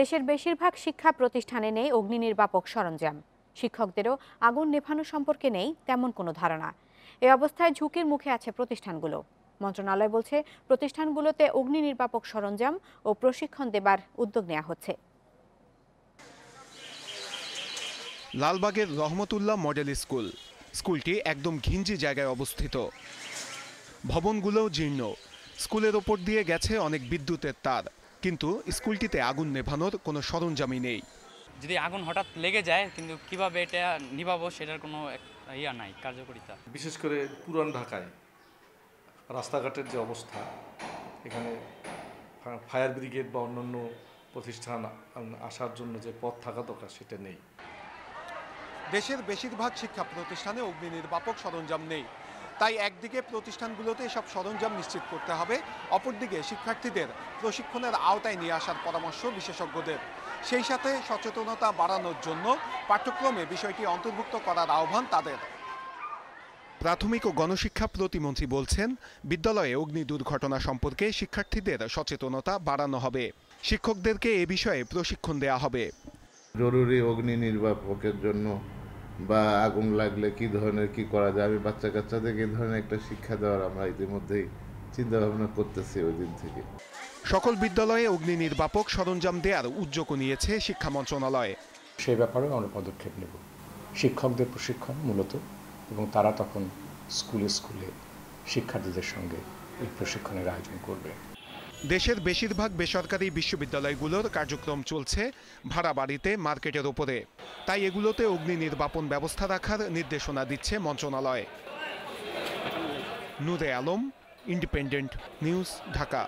দেশের বেশিরভাগ শিক্ষা প্রতিষ্ঠানে নেই অগ্নি নির্বাপক সরঞ্জাম। শিক্ষকদেরও আগুন নেভানো সম্পর্কে নেই তেমন কোনো ধারণা। এ অবস্থায় ঝুঁকির মুখে আছে প্রতিষ্ঠানগুলো। মন্ত্রণালয় বলছে, প্রতিষ্ঠানগুলোতে অগ্নি নির্বাপক সরঞ্জাম ও প্রশিক্ষণ দেবার উদ্যোগ নেওয়া হচ্ছে। লালবাগের রহমতুল্লাহ মডেল স্কুল। স্কুলটি একদম ঘিঞ্জি জায়গায় অবস্থিত। ভবনগুলোও জীর্ণ। স্কুলের ওপর দিয়ে গেছে অনেক বিদ্যুতের তার। কিন্তু স্কুলটিতে আগুন নেভানোর কোনো সরঞ্জামই নেই। যদি আগুন হঠাৎ লেগে যায় কিন্তু কীভাবে এটা নিভাবো সেটার কোনো ইয়া নাই কার্যকরিতা। বিশেষ করে পুরান ঢাকায় রাস্তাঘাটের যে অবস্থা এখানে ফায়ার ব্রিগেড বা অন্যান্য প্রতিষ্ঠান আসার জন্য যে পথ থাকা দরকার সেটা নেই। দেশের বেশিরভাগ শিক্ষা প্রতিষ্ঠানে অগ্নি নির্বাপক সরঞ্জাম নেই। তাই একদিকে প্রতিষ্ঠানগুলোতে এসব সরঞ্জাম নিশ্চিত করতে হবে অপরদিকে শিক্ষার্থীদের প্রশিক্ষণের আওতায় নিয়ে আসার পরামর্শ বিশেষজ্ঞদের। সেই সাথে সচেতনতা বাড়ানোর জন্য পাঠ্যক্রমে বিষয়টি অন্তর্ভুক্ত করার আহ্বান তাদের। প্রাথমিক ও গণশিক্ষা প্রতিমন্ত্রী বলছেন বিদ্যালয়ে অগ্নি দুর্ঘটনা সম্পর্কে শিক্ষার্থীদের সচেতনতা বাড়ানো হবে। শিক্ষকদেরকে এ বিষয়ে প্রশিক্ষণ দেওয়া হবে। জরুরি অগ্নি নির্বাপকের জন্য বা আগুন লাগলে কি ধরনের কি করা যায়? আমি বাচ্চা কাচ্চাদেরকে এই ধরনের একটা শিক্ষা দেওয়ার আমরা ইতিমধ্যেই চিন্তা ভাবনা করতেছি ওই দিন থেকে। সকল বিদ্যালয়ে অগ্নি নির্বাপক সরঞ্জাম দেওয়ার উদ্যোগও নিয়েছে শিক্ষা মন্ত্রণালয়। সে ব্যাপারেও আমরা পদক্ষেপ নেব। শিক্ষকদের প্রশিক্ষণ মূলত এবং তারা তখন স্কুলে স্কুলে শিক্ষার্থীদের সঙ্গে এই প্রশিক্ষণের আয়োজন করবে। দেশের বেশিরভাগ বেসরকারি বিশ্ববিদ্যালয়গুলোর কার্যক্রম চলছে ভাড়া বাড়িতে মার্কেটের ওপরে তাই এগুলোতে অগ্নি নির্বাপন ব্যবস্থা রাখার নির্দেশনা দিচ্ছে মন্ত্রণালয়। নুরে আলম ইন্ডিপেন্ডেন্ট নিউজ ঢাকা।